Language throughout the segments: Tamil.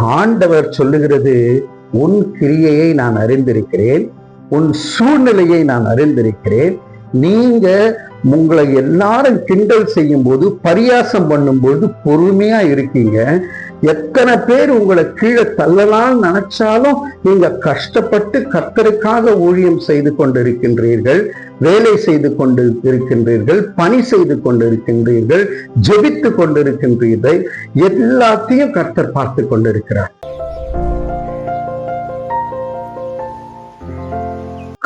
ஆண்டவர் சொல்லுகிறது உன் கிரியையை நான் அறிந்திருக்கிறேன் உன் சூழ்நிலையை நான் அறிந்திருக்கிறேன் நீங்க உங்களை எல்லாரும் கிண்டல் செய்யும் போது பரியாசம் பண்ணும்போது பொறுமையா இருக்கீங்க. எத்தனை பேர் உங்களை கீழே தள்ளலாம்னு நினைச்சாலும் நீங்க கஷ்டப்பட்டு கத்தருக்காக ஊழியம் செய்து கொண்டிருக்கின்றீர்கள் வேலை செய்து கொண்டு இருக்கின்றீர்கள் பணி செய்து கொண்டிருக்கின்றீர்கள் ஜெபித்து கொண்டிருக்கின்றீர்கள். எல்லாத்தையும் கர்த்தர் பார்த்து கொண்டிருக்கிறார்.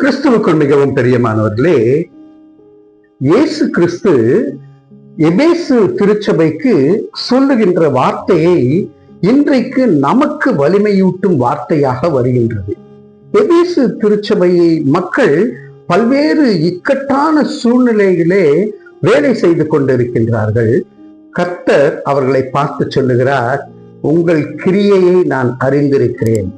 கிறிஸ்துவுக்கு மிகவும் பிரியமானவர்களே இயேசு கிறிஸ்து எபேசு திருச்சபைக்கு சொல்லுகின்ற வார்த்தையை இன்றைக்கு நமக்கு வலிமையூட்டும் வார்த்தையாக வருகின்றது. எபேசு திருச்சபையை மக்கள் பல்வேறு இக்கட்டான சூழ்நிலைகளே வேலை செய்து கொண்டிருக்கின்றார்கள். கர்த்தர் அவர்களை பார்த்து சொல்லுகிறார் உங்கள் கிரியையை நான் அறிந்திருக்கிறேன்.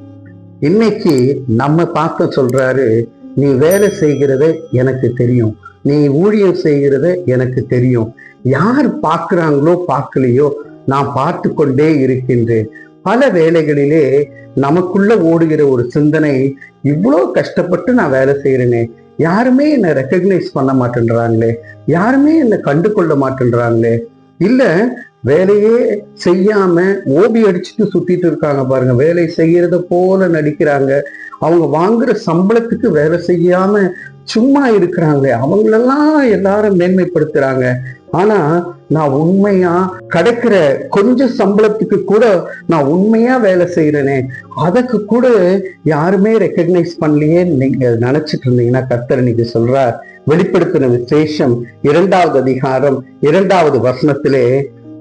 இன்னைக்கு நம்ம பார்க்க சொல்றாரு நீ வேலை செய்கிறது எனக்கு தெரியும். நீ ஊழியம் செய்கிறது எனக்கு தெரியும். யார் பார்க்குறாங்களோ பார்க்கலையோ நான் பார்த்து கொண்டே இருக்கின்றேன். பல வேலைகளிலே நமக்குள்ள ஓடுகிற ஒரு சிந்தனை இவ்வளோ கஷ்டப்பட்டு நான் வேலை செய்யறேனே யாருமே என்னை ரெக்கக்னைஸ் பண்ண மாட்டேன்றாங்களே யாருமே என்னை கண்டு கொள்ள மாட்டேன்றாங்களே இல்ல வேலையே செய்யாம ஓபி அடிச்சுட்டு சுத்திட்டு இருக்காங்க பாருங்க. வேலை செய்யறத போல நடிக்கிறாங்க. அவங்க வாங்குற சம்பளத்துக்கு வேலை செய்யாம சும்மா இருக்கிறாங்க. அவங்களெல்லாம் எல்லாரும் மேன்மைப்படுத்துறாங்க. ஆனா நான் உண்மையா கிடைக்கிற கொஞ்சம் சம்பளத்துக்கு கூட நான் உண்மையா வேலை செய்யறேனே அதுக்கு கூட யாருமே ரெக்கக்னைஸ் பண்ணலையே நீங்க நினைச்சிட்டு இருந்தீங்கன்னா கத்தர் இன்னைக்கு சொல்றார். வெளிப்படுத்தின விசேஷம் இரண்டாவது அதிகாரம் இரண்டாவது வசனத்திலே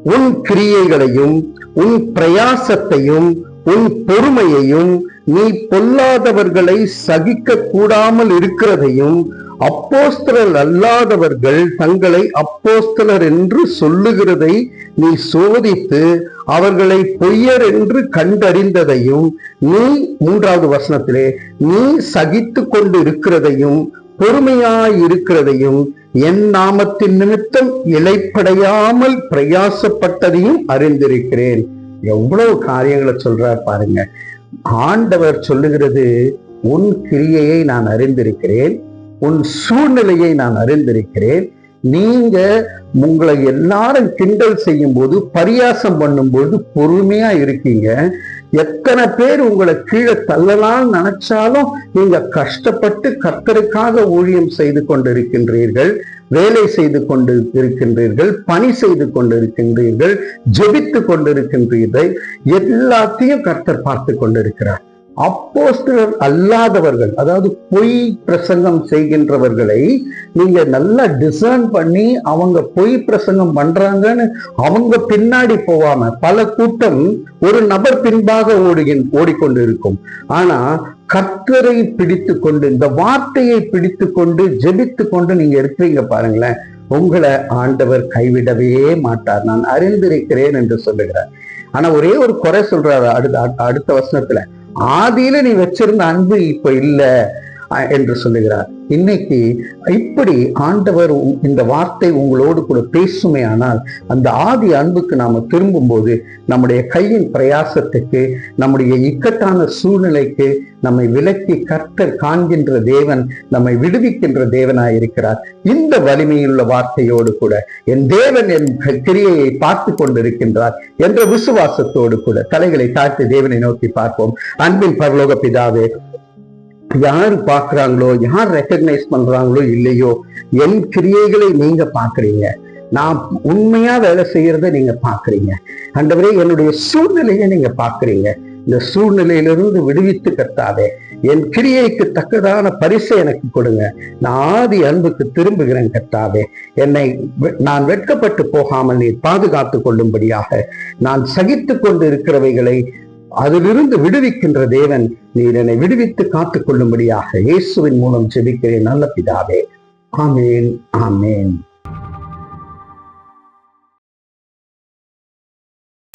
உன் கிரியைகளையும் உன் பிரயாசத்தையும் உன் பொறுமையையும் நீ பொல்லாதவர்களை சகிக்க கூடாமல் இருக்கிறதையும் அப்போஸ்தலர் அல்லாதவர்கள் தங்களை அப்போஸ்தலர் என்று சொல்லுகிறதை நீ சோதித்து அவர்களை பொய்யர் என்று கண்டறிந்ததையும் நீ மூன்றாவது வசனத்திலே நீ சகித்து கொண்டு இருக்கிறதையும் பொறுமையாய் இருக்கிறதையும் என் நாமத்தின் நிமித்தம் இலைப்படையாமல் பிரயாசப்பட்டதையும் அறிந்திருக்கிறேன். எவ்வளவு காரியங்களை சொல்றார் பாருங்க. ஆண்டவர் சொல்லுகிறது உன் கிரியையை நான் அறிந்திருக்கிறேன் உன் சூழ்நிலையை நான் அறிந்திருக்கிறேன் நீங்க உங்களை எல்லாரும் கிண்டல் செய்யும் போது பரியாசம் பண்ணும்போது பொறுமையா இருக்கீங்க. எத்தனை பேர் உங்களை கீழே தள்ளலாம்னு நினைச்சாலும் நீங்க கஷ்டப்பட்டு கர்த்தருக்காக ஊழியம் செய்து கொண்டிருக்கின்றீர்கள் வேலை செய்து கொண்டு இருக்கின்றீர்கள் பணி செய்து கொண்டிருக்கின்றீர்கள் ஜெபித்து கொண்டிருக்கின்றீர்கள் எல்லாத்தையும் கர்த்தர் பார்த்து கொண்டிருக்கிறார். அப்போஸ்டர் அல்லாதவர்கள் அதாவது பொய் பிரசங்கம் செய்கின்றவர்களை நீங்க நல்லா டிசர்ன் பண்ணி அவங்க பொய் பிரசங்கம் பண்றாங்கன்னு அவங்க பின்னாடி போவாம பல கூட்டம் ஒரு நபர் பின்பாக ஓடுகின் ஓடிக்கொண்டு இருக்கும் ஆனா கர்த்தரை பிடித்து கொண்டு இந்த வார்த்தையை பிடித்து கொண்டு ஜெபித்து கொண்டு நீங்க இருக்கிறீங்க பாருங்களேன். உங்களை ஆண்டவர் கைவிடவே மாட்டார். நான் அறிந்திருக்கிறேன் என்று சொல்லுகிறார். ஆனா ஒரே ஒரு குறை சொல்றாரு அடுத்த அடுத்த வசனத்துல. ஆதியில நீ வச்சிருந்த அன்பு இப்ப இல்லை. என்று சொல்லுகிறார். இன்னைக்கு இப்படி ஆண்டவர் இந்த வார்த்தை உங்களோடு கூட பேசுமே ஆனால் அந்த ஆதி அன்புக்கு நாம திரும்பும்போது நம்முடைய கையின் பிரயாசத்துக்கு நம்முடைய இக்கட்டான சூழ்நிலைக்கு நம்மை விலக்கி கர்த்தர் காண்கின்ற தேவன் நம்மை விடுவிக்கின்ற தேவனாய் இருக்கிறார். இந்த வலிமையுள்ள வார்த்தையோடு கூட என் தேவன் என் கிரியையை பார்த்து கொண்டிருக்கின்றார் என்ற விசுவாசத்தோடு கூட தலைகளை தாழ்த்தி தேவனை நோக்கி பார்ப்போம். அன்பின் பரலோக பிதாவே யார் பார்க்குறாங்களோ யார் ரெக்கக்னைஸ் பண்றாங்களோ இல்லையோ என் கிரியைகளை நீங்க பாக்குறீங்க நான் உண்மையா வேலை செய்கிறத நீங்க பாக்குறீங்க அண்டவரே என்னுடைய சூழ்நிலையை நீங்க பாக்குறீங்க இந்த சூழ்நிலையிலிருந்து விடுவித்து கத்தாதே. என் கிரியைக்கு தக்கதான பரிசை எனக்கு கொடுங்க. நான் ஆதி அன்புக்கு திரும்புகிறேன் கத்தாவே. என்னை வெ- நான் வெட்கப்பட்டு போகாமல் நீ பாதுகாத்து கொள்ளும்படியாக நான் சகித்து கொண்டு இருக்கிறவைகளை அதிலிருந்து விடுவிக்கின்ற தேவன் நீர் என்னை விடுவித்து காத்துக் கொள்ளும்படியாக இயேசுவின் மூலம் ஜெபிக்கிறேன் நல்ல பிதாவே. ஆமேன் ஆமேன்.